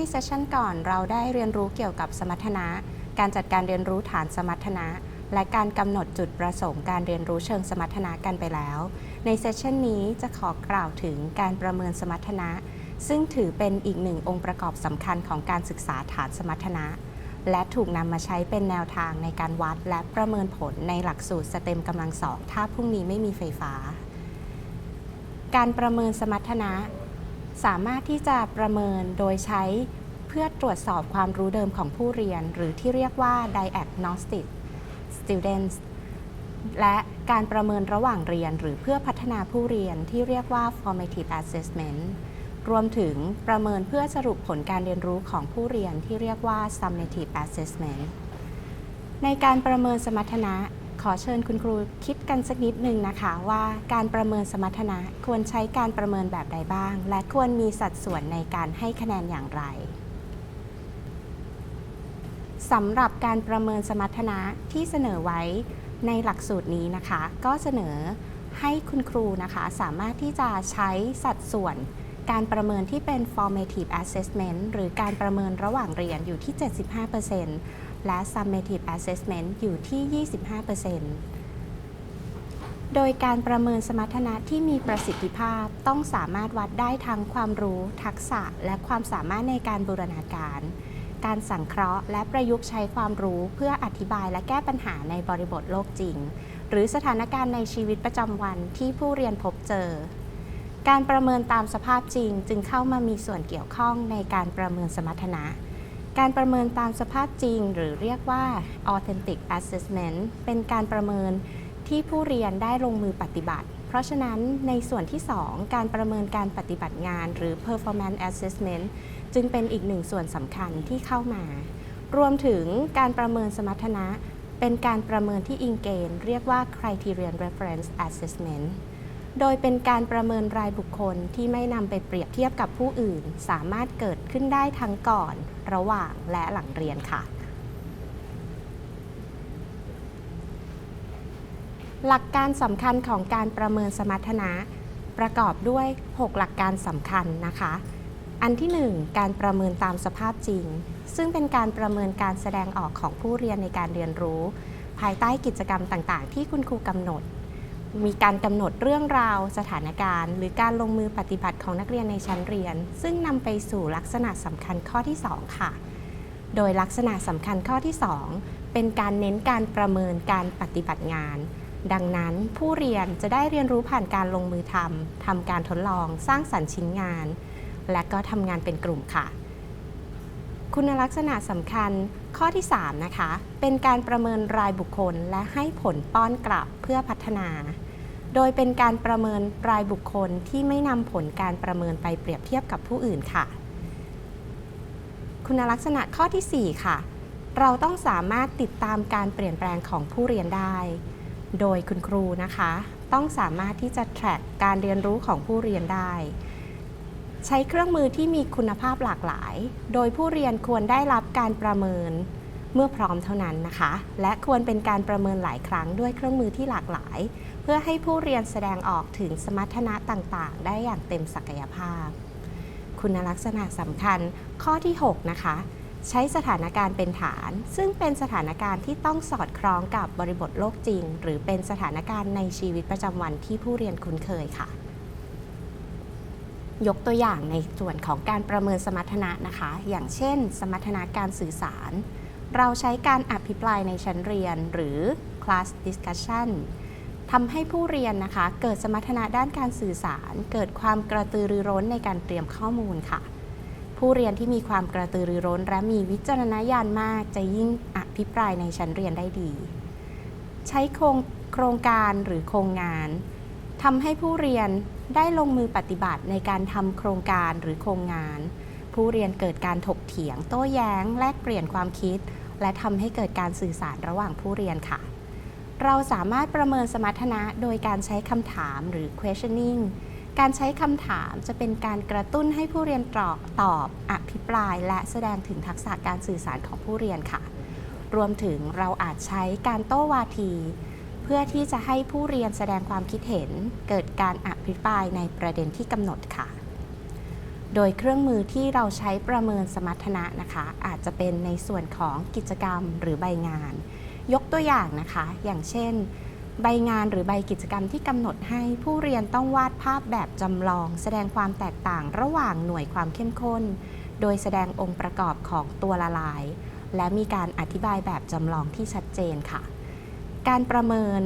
ที่เซสชันก่อนเราได้เรียนรู้เกี่ยวกับสมรรถนะ การจัดการเรียนรู้ฐานสมรรถนะ และการกำหนดจุดประสงค์การเรียนรู้เชิงสมรรถนะกันไปแล้ว ในเซสชันนี้จะขอกล่าวถึงการประเมินสมรรถนะ ซึ่งถือเป็นอีกหนึ่งองค์ประกอบสำคัญของการศึกษาฐานสมรรถนะ และถูกนำมาใช้เป็นแนวทางในการวัดและประเมินผลในหลักสูตรสเต็มกำลังสองถ้าพรุ่งนี้ไม่มีไฟฟ้า การประเมินสมรรถนะ สามารถที่จะประเมินโดยใช้เพื่อตรวจสอบความรู้เดิมของผู้เรียน หรือที่เรียกว่า diagnostic students และการประเมินระหว่างเรียน หรือเพื่อพัฒนาผู้เรียนที่เรียกว่า formative assessment รวมถึงประเมินเพื่อสรุปผลการเรียนรู้ของผู้เรียนที่เรียกว่า summative assessment ในการประเมินสมรรถนะ ขอเชิญคุณครูคิดกันสักนิดหนึ่งนะคะว่าการประเมินสมรรถนะควรใช้การประเมินแบบใดบ้าง และควรมีสัดส่วนในการให้คะแนนอย่างไรสำหรับการประเมินสมรรถนะที่เสนอไว้ในหลักสูตรนี้นะคะ ก็เสนอให้คุณครูนะคะสามารถที่จะใช้สัดส่วนการประเมินที่เป็น formative assessment หรือการประเมินระหว่างเรียนอยู่ที่ 75% และ summative assessment อยู่ที่ 25%โดยการประเมินสมรรถนะที่มีประสิทธิภาพต้องสามารถวัดได้ทั้งความรู้ ทักษะ และความสามารถในการบูรณาการ การสังเคราะห์ และประยุกต์ใช้ความรู้เพื่ออธิบายและแก้ปัญหาในบริบทโลกจริง หรือสถานการณ์ในชีวิตประจำวันที่ผู้เรียนพบเจอการประเมินตามสภาพจริงจึงเข้ามามีส่วนเกี่ยวข้องในการประเมินสมรรถนะ การประเมินตามสภาพจริง หรือเรียกว่า authentic assessment เป็นการประเมินที่ผู้เรียนได้ลงมือปฏิบัติ เพราะฉะนั้นในส่วนที่ 2 การประเมินการปฏิบัติงาน หรือ performance assessment จึงเป็นอีกหนึ่งส่วนสำคัญที่เข้ามา รวมถึงการประเมินสมรรถนะ เป็นการประเมินที่อิงเกณฑ์เรียกว่า criterion reference assessment โดยเป็นการประเมินรายบุคคลที่ไม่นำไปเปรียบเทียบกับผู้อื่น สามารถเกิดขึ้นได้ทั้งก่อน ระหว่างและหลังเรียนค่ะ หลักการสำคัญของการประเมินสมรรถนะ ประกอบด้วย 6 หลักการสำคัญนะคะ อันที่ 1 การประเมินตามสภาพจริง ซึ่งเป็นการประเมินการแสดงออกของผู้เรียนในการเรียนรู้ ภายใต้กิจกรรมต่าง ๆ ที่คุณครูกำหนด มีการกำหนดเรื่องราวสถานการณ์ หรือการลงมือปฏิบัติของนักเรียนในชั้นเรียน ซึ่งนำไปสู่ลักษณะสำคัญข้อที่ 2 ค่ะ โดยลักษณะสำคัญข้อที่ 2 เป็นการเน้นการประเมินการปฏิบัติงาน ดังนั้นผู้เรียนจะได้เรียนรู้ผ่านการลงมือทำทำการทดลองสร้างสรรค์ชิ้นงาน และก็ทำงานเป็นกลุ่มค่ะคุณลักษณะสำคัญข้อที่ 3 นะคะ เป็นการประเมินรายบุคคลและให้ผลป้อนกลับเพื่อพัฒนา โดยเป็นการประเมินรายบุคคลที่ไม่นำผลการประเมินไปเปรียบเทียบกับผู้อื่นค่ะ คุณลักษณะข้อทีสี่4 ค่ะ เราต้องสามารถติดตามการเปลี่ยนแปลงของผู้เรียนได้ โดยคุณครูนะคะ ต้องสามารถที่จะ track การเรียนรู้ของผู้เรียนได้ ใช้เครื่องมือที่มีคุณภาพหลากหลาย โดยผู้เรียนควรได้รับการประเมิน เมื่อพร้อมเท่านั้นนะคะ และควรเป็นการประเมินหลายครั้งด้วยเครื่องมือที่หลากหลาย เพื่อให้ผู้เรียนแสดงออกถึงสมรรถนะต่างๆ ได้อย่างเต็มศักยภาพ คุณลักษณะสำคัญข้อที่ 6 นะคะ ใช้สถานการณ์เป็นฐาน ซึ่งเป็นสถานการณ์ที่ต้องสอดคล้องกับบริบทโลกจริง หรือเป็นสถานการณ์ในชีวิตประจำวันที่ผู้เรียนคุ้นเคยค่ะยกตัวอย่างในส่วนของการประเมินสมรรถนะนะคะ อย่างเช่น สมรรถนะการสื่อสาร เราใช้การอภิปรายในชั้นเรียนหรือ class discussion ทำให้ผู้เรียนนะคะ เกิดสมรรถนะด้านการสื่อสาร เกิดความกระตือรือร้นในการเตรียมข้อมูลค่ะ ผู้เรียนที่มีความกระตือรือร้น และมีวิจารณญาณมาก จะยิ่งอภิปรายในชั้นเรียนได้ดี ใช้โครงโครงการหรือโครงงานทำให้ผู้เรียนได้ลงมือปฏิบัติในการทำโครงการหรือโครงงาน ผู้เรียนเกิดการถกเถียง โต้แย้ง แลกเปลี่ยนความคิด และทำให้เกิดการสื่อสารระหว่างผู้เรียนค่ะ เราสามารถประเมินสมรรถนะโดยการใช้คำถามหรือ questioning การใช้คำถามจะเป็นการกระตุ้นให้ผู้เรียนตอบตอบ อภิปราย และแสดงถึงทักษะการสื่อสารของผู้เรียนค่ะ รวมถึงเราอาจใช้การโต้วาที เพื่อที่จะให้ผู้เรียนแสดงความคิดเห็น เกิดการอภิปรายในประเด็นที่กำหนดค่ะ โดยเครื่องมือที่เราใช้ประเมินสมรรถนะนะคะ อาจจะเป็นในส่วนของกิจกรรมหรือใบงาน ยกตัวอย่างนะคะ อย่างเช่น ใบงานหรือใบกิจกรรมที่กำหนดให้ผู้เรียนต้องวาดภาพแบบจำลอง แสดงความแตกต่างระหว่างหน่วยความเข้มข้น โดยแสดงองค์ประกอบของตัวละลาย และมีการอธิบายแบบจำลองที่ชัดเจนค่ะ การประเมิน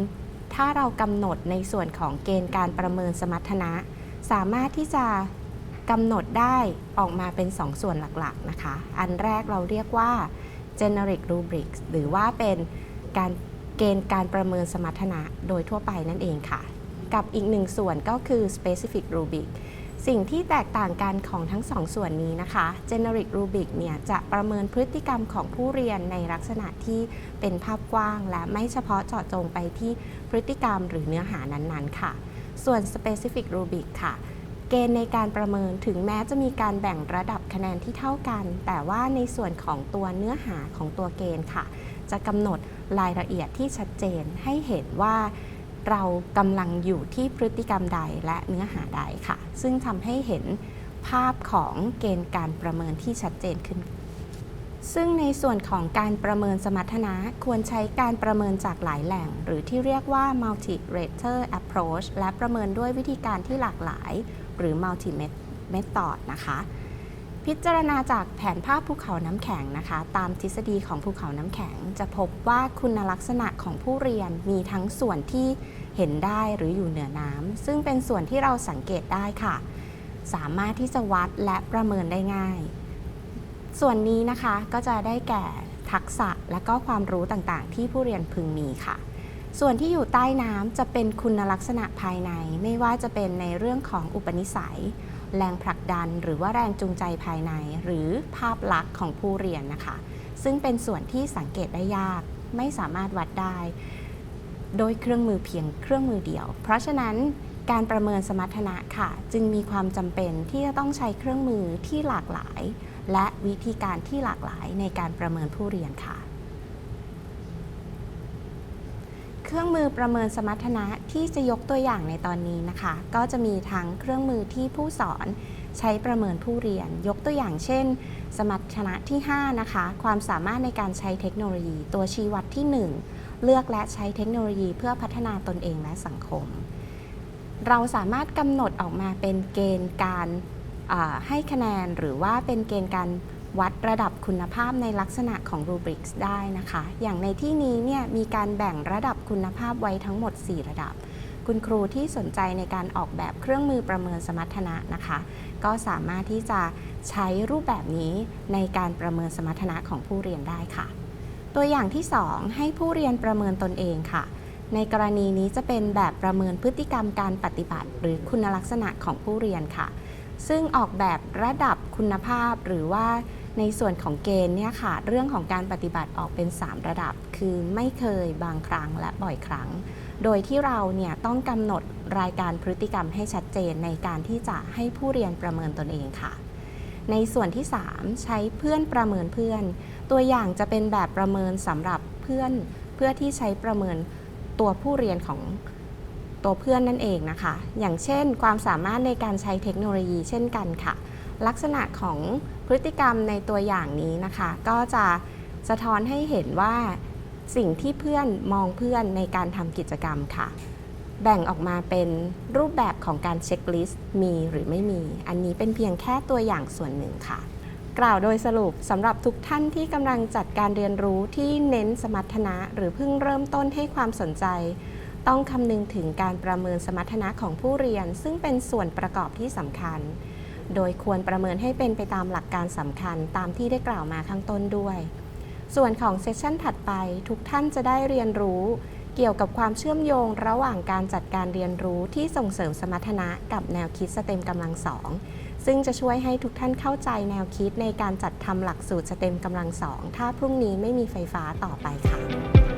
ถ้าเรากำหนดในส่วนของเกณฑ์การประเมินสมรรถนะ สามารถที่จะ กำหนดได้ออกมาเป็น2ส่วนหลักๆนะคะ อันแรกเราเรียกว่า generic rubrics หรือว่าเป็นการเกณฑ์การประเมินสมรรถนะโดยทั่วไปนั่นเองค่ะ กับอีกหนึ่งส่วนก็คือ specific rubric สิ่งที่แตกต่างกันของทั้งสองส่วนนี้นะคะ generic rubric เนี่ยจะประเมินพฤติกรรมของผู้เรียนในลักษณะที่เป็นภาพกว้าง และไม่เฉพาะเจาะจงไปที่พฤติกรรมหรือเนื้อหานั้นๆค่ะ ส่วน specific rubric ค่ะ เกณฑ์ในการประเมินถึงแม้จะมีการแบ่งระดับคะแนนที่เท่ากัน แต่ว่าในส่วนของตัวเนื้อหาของตัวเกณฑ์ค่ะ จะกำหนดรายละเอียดที่ชัดเจนให้เห็นว่าเรากำลังอยู่ที่พฤติกรรมใดและเนื้อหาใดค่ะ ซึ่งทำให้เห็นภาพของเกณฑ์การประเมินที่ชัดเจนขึ้น ซึ่งในส่วนของการประเมินสมรรถนะควรใช้การประเมินจากหลายแหล่ง หรือที่เรียกว่า multi rater approach และประเมินด้วยวิธีการที่หลากหลาย หรือ multi method นะคะ พิจารณาจากแผนภาพภูเขาน้ำแข็งนะคะ ตามทฤษฎีของภูเขาน้ำแข็ง จะพบว่าคุณลักษณะของผู้เรียนมีทั้งส่วนที่เห็นได้หรืออยู่เหนือน้ำซึ่งเป็นส่วนที่เราสังเกตได้ค่ะ สามารถที่จะวัดและประเมินได้ง่าย ส่วนนี้นะคะก็จะได้แก่ทักษะและก็ความรู้ต่างๆ ที่ผู้เรียนพึงมีค่ะ ส่วนที่อยู่ใต้น้ำจะเป็นคุณลักษณะภายใน ไม่ว่าจะเป็นในเรื่องของอุปนิสัย แรงผลักดัน หรือว่าแรงจูงใจภายใน หรือภาพลักษณ์ของผู้เรียนนะคะ ซึ่งเป็นส่วนที่สังเกตได้ยาก ไม่สามารถวัดได้ โดยเครื่องมือเพียงเครื่องมือเดียว เพราะฉะนั้นการประเมินสมรรถนะค่ะ จึงมีความจำเป็นที่จะต้องใช้เครื่องมือที่หลากหลาย และวิธีการที่หลากหลายในการประเมินผู้เรียนค่ะ เครื่องมือประเมินสมรรถนะที่จะยกตัวอย่างในตอนนี้นะคะ ก็จะมีทั้งเครื่องมือที่ผู้สอนใช้ประเมินผู้เรียน ยกตัวอย่างเช่น สมรรถนะที่ 5 นะคะ ความสามารถในการใช้เทคโนโลยี ตัวชี้วัดที่ 1 เลือกและใช้เทคโนโลยีเพื่อพัฒนาตนเองและสังคม เราสามารถกำหนดออกมาเป็นเกณฑ์การให้คะแนนหรือว่าเป็นเกณฑ์การ วัดระดับคุณภาพในลักษณะของ rubrics ได้นะคะ อย่างในที่นี้เนี่ยมีการแบ่งระดับคุณภาพไว้ทั้งหมด 4 ระดับ คุณครูที่สนใจในการออกแบบเครื่องมือประเมินสมรรถนะนะคะ ก็สามารถที่จะใช้รูปแบบนี้ในการประเมินสมรรถนะของผู้เรียนได้ค่ะ ตัวอย่างที่ 2 ให้ผู้เรียนประเมินตนเองค่ะ ในกรณีนี้จะเป็นแบบประเมินพฤติกรรมการปฏิบัติ หรือคุณลักษณะของผู้เรียนค่ะ ซึ่งออกแบบระดับคุณภาพหรือว่า ในส่วนของเกณฑ์เนี่ยค่ะ เรื่องของการปฏิบัติออกเป็น 3 ระดับ คือไม่เคยบางครั้งและบ่อยครั้ง โดยที่เราเนี่ยต้องกำหนดรายการพฤติกรรมให้ชัดเจนในการที่จะให้ผู้เรียนประเมินตนเองค่ะ ในส่วนที่ 3 ใช้เพื่อนประเมินเพื่อน ตัวอย่างจะเป็นแบบประเมินสำหรับเพื่อน เพื่อที่ใช้ประเมินตัวผู้เรียนของตัวเพื่อนนั่นเองนะคะ อย่างเช่น ความสามารถในการใช้เทคโนโลยีเช่นกันค่ะ ลักษณะของ พฤติกรรมในตัวอย่างนี้นะคะ ก็จะสะท้อนให้เห็นว่าสิ่งที่เพื่อนมองเพื่อนในการทำกิจกรรมค่ะ แบ่งออกมาเป็นรูปแบบของการเช็คลิสต์มีหรือไม่มี อันนี้เป็นเพียงแค่ตัวอย่างส่วนหนึ่งค่ะ กล่าวโดยสรุปสำหรับทุกท่านที่กำลังจัดการเรียนรู้ที่เน้นสมรรถนะ หรือเพิ่งเริ่มต้นให้ความสนใจ ต้องคำนึงถึงการประเมินสมรรถนะของผู้เรียน ซึ่งเป็นส่วนประกอบที่สำคัญ โดยควรประเมินให้เป็นไปตามหลักการสำคัญตามที่ได้กล่าวมาข้างต้นด้วย ส่วนของเซสชันถัดไปทุกท่านจะได้เรียนรู้เกี่ยวกับความเชื่อมโยงระหว่างการจัดการเรียนรู้ที่ส่งเสริมสมรรถนะกับแนวคิดสเต็มกำลังสองซึ่งจะช่วยให้ทุกท่านเข้าใจแนวคิดในการจัดทำหลักสูตรสเต็มกำลังสองถ้าพรุ่งนี้ไม่มีไฟฟ้าต่อไปค่ะ